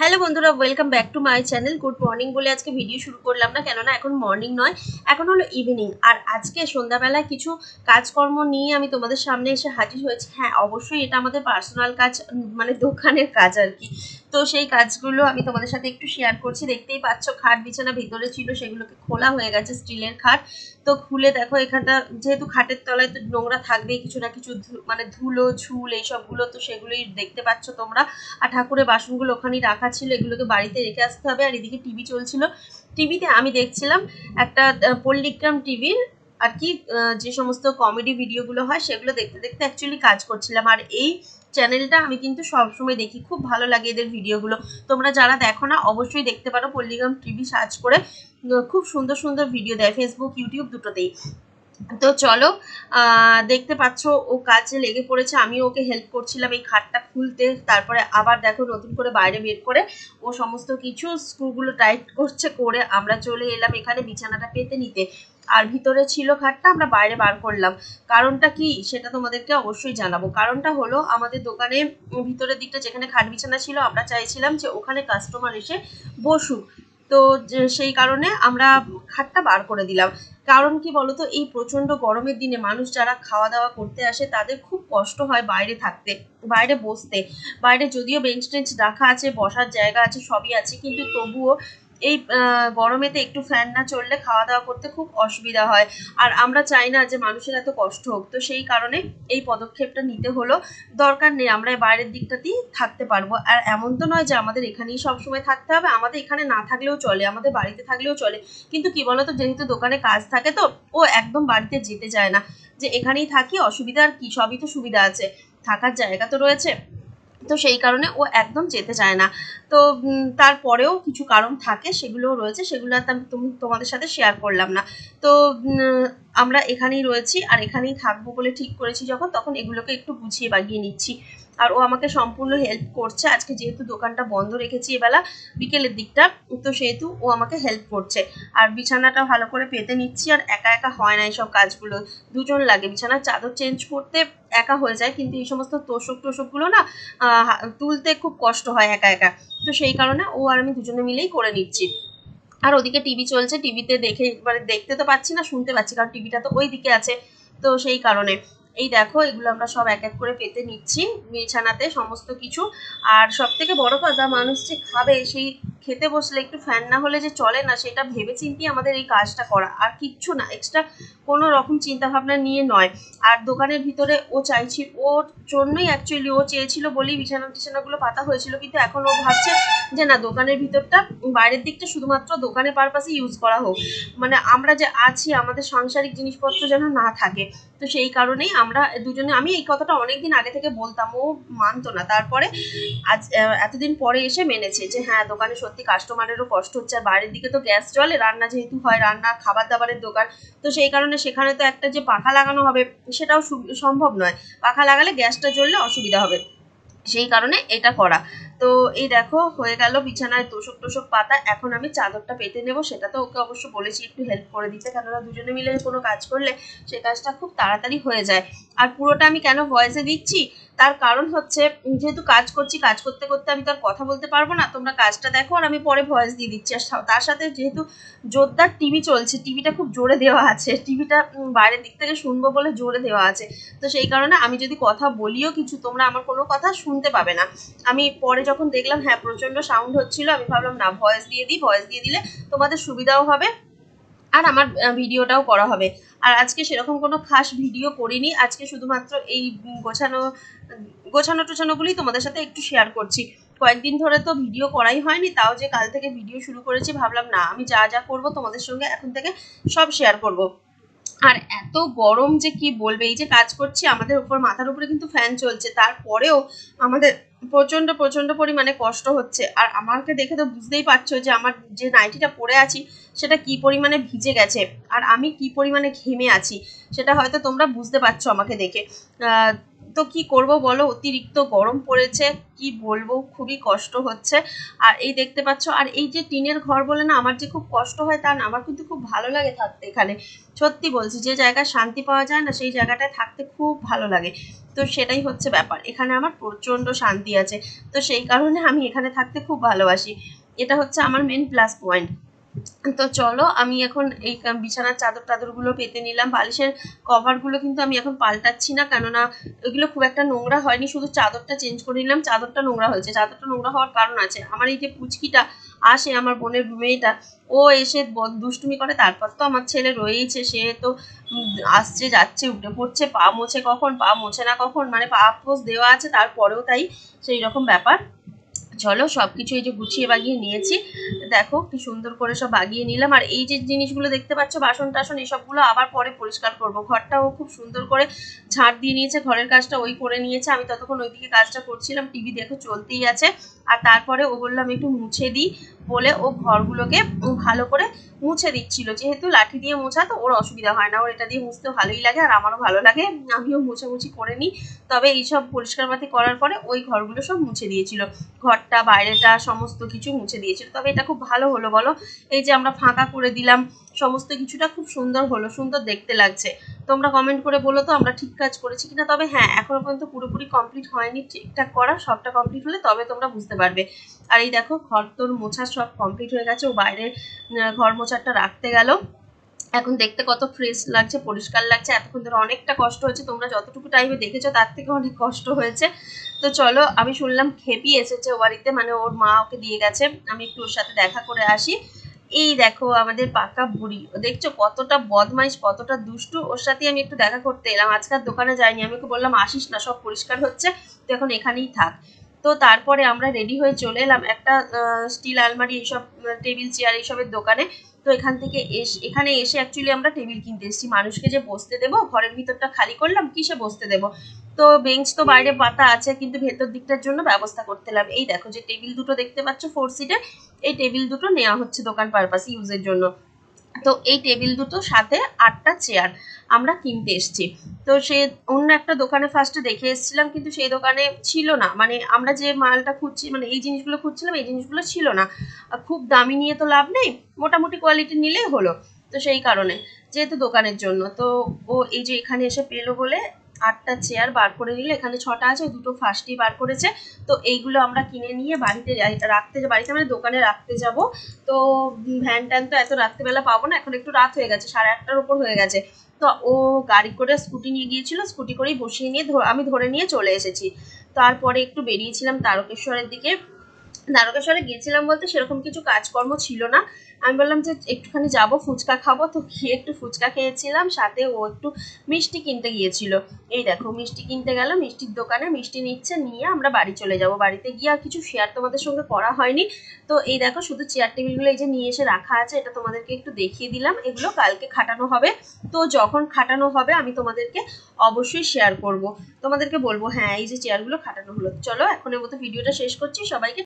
Hello বন্ধুরা welcome back to my channel good morning বলে আজকে ভিডিও শুরু করলাম না, কেননা এখন মর্নিং নয়, এখন হলো ইভিনিং আর আজকে সন্ধ্যাবেলায় কিছু কাজকর্ম নিয়ে আমি তোমাদের সামনে এসে হাজির হয়েছি। হ্যাঁ অবশ্যই এটা আমাদের পার্সোনাল কাজ মানে দোকানের কাজ আর কি। তো সেই কাজগুলো আমি তোমাদের সাথে একটু শেয়ার করছি। দেখতেই পাচ্ছ খাট বিছানা ভিতরে ছিল, সেগুলোকে খোলা হয়ে গেছে স্টিলের খাট। তো খুলে দেখো এখানটা, যেহেতু খাটের তলায় তো নোংরা থাকবেই, কিছু না কিছু মানে ধুলো ঝুল এইসবগুলো তো সেগুলোই দেখতে পাচ্ছ তোমরা। আর ঠাকুরের বাসনগুলো ওখানেই রাখা ছিল, এগুলোকে বাড়িতে রেখে আসতে হবে। আর এদিকে টিভি চলছিল। টিভিতে আমি দেখছিলাম একটা পল্লিগ্রাম টিভির আর কি যে সমস্ত কমেডি ভিডিওগুলো হয়, সেগুলো দেখতে দেখতে অ্যাকচুয়ালি কাজ করছিলাম। আর এই চ্যানেলটা আমি কিন্তু সবসময় দেখি, খুব ভালো লাগে এদের ভিডিওগুলো তোমরা যারা দেখো না, অবশ্যই দেখতে পারো পল্লিগ্রাম টিভি সার্চ করে। খুব সুন্দর সুন্দর ভিডিও দেয় ফেসবুক ইউটিউব দুটোতেই। তো চলো দেখতে পাচ্ছ ও কাজে লেগে পড়েছে, আমিও ওকে হেল্প করছিলাম এই খাটটা খুলতে। তারপরে আবার দেখো নতুন করে বাইরে বের করে, ও সমস্ত কিছু স্ক্রুগুলো টাইট করছে, করে আমরা চলে এলাম এখানে বিছানাটা পেতে নিতে। আর ভিতরে ছিল খাটটা, আমরা বাইরে বার করলাম। কারণটা কি? সেটা তোমাদেরকে অবশ্যই জানাব। কারণটা হলো, আমাদের দোকানে ভিতরের দিকটা যেখানে খাট বিছানা ছিল, আমরা চাইছিলাম যে ওখানে কাস্টমার এসে বসুক। তো সেই কারণে আমরা খাটটা বার করে দিলাম। কারণ কি বলতো? এই প্রচণ্ড গরমের দিনে মানুষ যারা খাওয়া দাওয়া করতে আসে, তাদের খুব কষ্ট হয় বাইরে থাকতে, বাইরে বসতে। বাইরে যদিও বেঞ্চ টেঞ্চ রাখা আছে, বসার জায়গা আছে, সবই আছে, কিন্তু তবুও এই গরমেতে একটু ফ্যান না চললে খাওয়া দাওয়া করতে খুব অসুবিধা হয়। আর আমরা চাই না যে মানুষের এত কষ্ট হোক। তো সেই কারণে এই পদক্ষেপটা নিতে হলো। দরকার নেই, আমরা বাইরের দিকটাতেই থাকতে পারব। আর এমন তো নয় যে আমাদের এখানেই সবসময় থাকতে হবে। আমাদের এখানে না থাকলেও চলে, আমাদের বাড়িতে থাকলেও চলে। কিন্তু কি বলতো, যেহেতু দোকানে কাজ থাকে তো, ও একদম বাড়িতে যেতে চায় না। যে এখানেই থাকি অসুবিধা আর কি, সবই তো সুবিধা আছে। থাকার জায়গা তো রয়েছে। তো সেই কারণে ও একদম যেতে চায় না। তো তারপরেও কিছু কারণ থাকে, সেগুলোও রয়েছে সেগুলো আমি তুমি, তোমাদের সাথে শেয়ার করলাম না। তো আমরা এখানেই রয়েছি, আর এখানেই থাকব বলে ঠিক করেছি যখন, তখন এগুলোকে একটু গুছিয়ে বাগিয়ে নিচ্ছি। আর ও আমাকে সম্পূর্ণ হেল্প করছে। আজকে যেহেতু দোকানটা বন্ধ রেখেছি এবেলা, বিকেলের দিকটা, তো সেহেতু ও আমাকে হেল্প করছে। আর বিছানাটা ভালো করে পেতে নিচ্ছি, আর একা একা হয় না এইসব কাজগুলো। দুজন লাগে, বিছানার চাদর চেঞ্জ করতে একা হয়ে যায়, কিন্তু এই সমস্ত তোষক টোষকগুলো না তুলতে খুব কষ্ট হয় একা একা। তো সেই কারণে ও আর আমি দুজনে মিলেই করে নিচ্ছি। আর ওদিকে টিভি চলছে, টিভিতে দেখে মানে দেখতে তো পাচ্ছি না, শুনতে পাচ্ছি, কারণ টিভিটা তো ওই দিকে আছে। তো সেই কারণে। এই দেখো, এগুলো আমরা সব এক এক করে পেতে নিচ্ছি বিছানাতে সমস্ত কিছু। আর সব থেকে বড় কথা, মানুষ যে খাবে, সেই খেতে বসলে একটু ফ্যান না হলে যে চলে না, সেটা ভেবে চিন্তেই আমাদের এই কাজটা করা। আর কিচ্ছু না এক্সট্রা কোনো রকম চিন্তা ভাবনা নিয়ে নয়। আর দোকানের ভিতরে ও চাইছি, ওর জন্যই অ্যাকচুয়ালি ও চেয়েছিল বলেই বিছানা টিছানাগুলো পাতা হয়েছিল, কিন্তু এখন ও ভাবছে যে না, দোকানের ভিতরটা, বাইরের দিকটা শুধুমাত্র দোকানের পারপাসে ইউজ করা হোক। মানে আমরা যে আছি, আমাদের সাংসারিক জিনিসপত্র যেন না থাকে, তো সেই কারণেই আমরা দুজনে, আমি এই কথাটা অনেকদিন আগে থেকে বলতাম, ও মানতো না। তারপরে আজ এতদিন পরে এসে মেনেছে যে হ্যাঁ দোকানে সত্যি কাস্টমারেরও কষ্ট হচ্ছে। আর বাইরের দিকে তো গ্যাস চলে, রান্না যেহেতু হয়, রান্না খাবার দাবারের দোকান। তো সেই কারণে সেখানে তো একটা যে পাখা লাগানো হবে, সেটাও সম্ভব নয়। পাখা লাগালে গ্যাসটা জ্বললে অসুবিধা হবে। সেই কারণে এটা করা। তো এই দেখো, হয়ে গেল বিছানায় তোষক টোষক পাতা। এখন আমি চাদরটা পেতে নেব, সেটা তো ওকে অবশ্য বলেছি একটু হেল্প করে দিতে, কেননা দুজনে মিলে কোনো কাজ করলে সে কাজটা খুব তাড়াতাড়ি হয়ে যায়। আর পুরোটা আমি কেন ভয়েসে দিচ্ছি? তার কারণ হচ্ছে যেহেতু কাজ করছি, কাজ করতে করতে আমি তো আর কথা বলতে পারব না, তোমরা কাজটা দেখো আর আমি পরে ভয়েস দিয়ে দিচ্ছি। আর তার সাথে যেহেতু জোরদার টিভি চলছে টিভিটা খুব জোরে দেওয়া আছে টিভিটা বাইরের দিক থেকে শুনব বলে জোরে দেওয়া আছে। তো সেই কারণে আমি যদি কথা বলিও কিছু, তোমরা আমার কোনো কথা শুনতে পাবে না। আমি পরে যখন দেখলাম হ্যাঁ প্রচণ্ড সাউন্ড হচ্ছিল, আমি ভাবলাম, না ভয়েস দিয়ে দিই ভয়েস দিয়ে দিলে তোমাদের সুবিধাও হবে। আর আমার ভিডিওটাও করা হবে। আর আজকে সেরকম কোনো খাস ভিডিও করিনি। আজকে শুধুমাত্র এই গোছানো গোছানো টোছানোগুলি তোমাদের সাথে একটু শেয়ার করছি। কয়েকদিন ধরে তো ভিডিও করাই হয়নি, তাও যে কাল থেকে ভিডিও শুরু করেছি, ভাবলাম না, আমি যা যা করব তোমাদের সঙ্গে এখন থেকে সব শেয়ার করব। আর এত গরম যে কি বলবে? এই যে কাজ করছি, আমাদের উপর, মাথার উপরে কিন্তু ফ্যান চলছে। তারপরেও আমাদের প্রচণ্ড প্রচণ্ড পরিমাণে কষ্ট হচ্ছে। আর আমাকে দেখে তো বুঝতেই পারছ যে আমার যে নাইটিটা পরে আছি, সেটা কি পরিমাণে ভিজে গেছে? আর আমি কি পরিমাণে ঘেমে আছি? সেটা হয়তো তোমরা বুঝতে পারছ আমাকে দেখে। তো কি করব বলো? অতিরিক্ত গরম পড়েছে। কি বলব? খুবই কষ্ট হচ্ছে। আর এই দেখতে পাচ্ছ, আর এই যে টিনের ঘর বলে না, আমার যে খুব কষ্ট হয় তা না, আমার কিন্তু খুব ভালো লাগে থাকতে এখানে। সত্যি বলছি, যে জায়গায় শান্তি পাওয়া যায় না, সেই জায়গাটায় থাকতে খুব ভালো লাগে। তো সেটাই হচ্ছে ব্যাপার। এখানে আমার প্রচণ্ড শান্তি আছে। তো সেই কারণে আমি এখানে থাকতে খুব ভালোবাসি। এটা হচ্ছে আমার মেন প্লাস পয়েন্ট তো চলো, আমি এখন এই বিছানার চাদর টাদরগুলো পেতে নিলাম। বালিশের কভারগুলো কিন্তু আমি এখন পাল্টাচ্ছি না, কেননা ওইগুলো খুব একটা নোংরা হয়নি। শুধু চাদরটা চেঞ্জ করে নিলাম, চাদরটা নোংরা হয়েছে। চাদরটা নোংরা হওয়ার কারণ আছে। আমার এই যে পুচকিটা আসে, আমার বোনের মেয়েটা, ও এসে দুষ্টুমি করে, তারপর তো আমার ছেলে রয়েইছে। সে তো আসছে, যাচ্ছে, উঠে পড়ছে, পা মোছে কখন, পা মোছে না কখন মানে পা পোষ দেওয়া আছে, তারপরেও তাই সেই রকম ব্যাপার। চলো সব কিছু এই যে গুছিয়ে বাগিয়ে নিয়েছি। দেখো কি সুন্দর করে সব বাগিয়ে নিলাম। আর এই যে জিনিসগুলো দেখতে পাচ্ছ, বাসন টাসন, এসবগুলো আবার পরে পরিষ্কার করব। ঘরটাও খুব সুন্দর করে ঝাড় দিয়ে নিয়েছে, ঘরের কাজটা ওই করে নিয়েছে। আমি ততক্ষণ ওইদিকে কাজটা করছিলাম। টিভি দেখো চলতেই আছে। আর তারপরে ও বললাম একটু মুছে দিই। বলে ও ঘরগুলোকে ভালো করে মুছে দিচ্ছিল। যেহেতু লাঠি দিয়ে মোছা, তো ওর অসুবিধা হয় না। ওর এটা দিয়ে মুছতে ভালোই লাগে আর আমারও ভালো লাগে। আমিও মুছামুছি করে নিই। তবে এইসব পরিষ্কার পরিষ্কারপাতি করার পরে ওই ঘরগুলো সব মুছে দিয়েছিল। ঘরটা, বাইরেটা, সমস্ত কিছু মুছে দিয়েছিল। তবে এটা খুব ভালো হলো, বলো? এই যে আমরা ফাঁকা করে দিলাম সমস্ত কিছুটা খুব সুন্দর হলো সুন্দর দেখতে লাগছে। তোমরা কমেন্ট করে বলো তো আমরা ঠিক কাজ করেছি কিনা? তবে হ্যাঁ এখনও পর্যন্ত পুরোপুরি কমপ্লিট হয়নি ঠিকঠাক করা সবটা কমপ্লিট হলে তবে তোমরা বুঝতে পারবে। আর এই দেখো ঘর তোর মোছা সব কমপ্লিট হয়ে গেছে ও বাইরে আহ, ঘর মোছাটা রাখতে গেল। এখন দেখতে কত ফ্রেশ লাগছে পরিষ্কার লাগছে এতক্ষণ ধরে অনেকটা কষ্ট হয়েছে। তোমরা যতটুকু টাইমে দেখেছ তার থেকে অনেক কষ্ট হয়েছে। তো চলো আমি শুনলাম খেপি এসেছে ও বাড়িতে মানে ওর মা ওকে দিয়ে গেছে। আমি একটু ওর সাথে দেখা করে আসি। এই দেখো আমাদের পাকা বুড়ি। ও দেখছ কতটা বদমাইশ, কতটা দুষ্টু। ওর সাথে আমি একটু দেখা করতে এলাম। আজকাল দোকানে যাইনি। আমি ওকে বললাম, আসিস না, সব পরিষ্কার হচ্ছে। তো এখন এখানেই থাক। তো তারপরে আমরা রেডি হয়ে চলে এলাম একটা স্টিল আলমারি, এইসব টেবিল চেয়ার এইসবের দোকানে। তো এখান থেকে এস, এখানে এসে অ্যাকচুয়ালি আমরা টেবিল কিনতে এসেছি। মানুষকে যে বসতে দেবো, ঘরের ভিতরটা খালি করলাম, কিসে বসতে দেবো? তো বেঞ্চ তো বাইরে পাতা আছে, কিন্তু ভেতর দিকটার জন্য ব্যবস্থা করতে এলাম। এই দেখো যে টেবিল দুটো দেখতে পাচ্ছ ফোর সিটের এই টেবিল দুটো নেওয়া হচ্ছে দোকান পারপাস ইউজের জন্য। তো এই টেবিল দুটো সাথে আটটা চেয়ার আমরা কিনতে এসছি। তো সে অন্য একটা দোকানে ফার্স্টে দেখে এসেছিলাম, কিন্তু সেই দোকানে ছিল না। মানে আমরা যে মালটা খুঁজছি মানে এই জিনিসগুলো খুঁজছিলাম, এই জিনিসগুলো ছিল না। খুব দামি নিয়ে তো লাভ নেই, মোটামুটি কোয়ালিটি নিলেই হলো। তো সেই কারণে, যেহেতু দোকানের জন্য। তো ও এই যে এখানে এসে পেল বলে আটটা চেয়ার বার করে নিলে, এখানে ছটা আছে দুটো ফার্স্টই বার করেছে। তো এইগুলো আমরা কিনে নিয়ে বাড়িতে রাখতে বাড়িতে মানে দোকানে রাখতে যাব। তো ভ্যান ট্যান তো এত রাত্রেবেলা পাবো না, এখন একটু রাত হয়ে গেছে, সাড়ে আটটার উপর হয়ে গেছে। তো ও গাড়ি করে স্কুটি নিয়ে গিয়েছিল স্কুটি করেই বসিয়ে নিয়ে আমি ধরে নিয়ে চলে এসেছি। তারপরে একটু বেরিয়েছিলাম তারকেশ্বরের দিকে। তারকেশ্বরে গিয়েছিলাম বলতে সেরকম কিছু কাজকর্ম ছিল না। আমি বললাম যে একটুখানি যাব, ফুচকা খাব। তো গিয়ে একটু ফুচকা খেয়েছিলাম, সাথে ও একটু মিষ্টি কিনতে গিয়েছিল। এই দেখো, মিষ্টি কিনতে গেল, মিষ্টির দোকানে মিষ্টি নিচ্ছে, নিয়ে আমরা বাড়ি চলে যাব। বাড়িতে গিয়ে আর কিছু শেয়ার তোমাদের সঙ্গে করা হয়নি। তো এই দেখো, শুধু চেয়ার টেবিলগুলো এই যে নিয়ে এসে রাখা আছে, এটা তোমাদেরকে একটু দেখিয়ে দিলাম। এগুলো কালকে খাটানো হবে। তো যখন খাটানো হবে, আমি তোমাদেরকে অবশ্যই শেয়ার করব। তোমাদেরকে বলব হ্যাঁ এই যে চেয়ারগুলো খাটানো হলো। চলো, এখনের মতো ভিডিওটা শেষ করছি। সবাইকে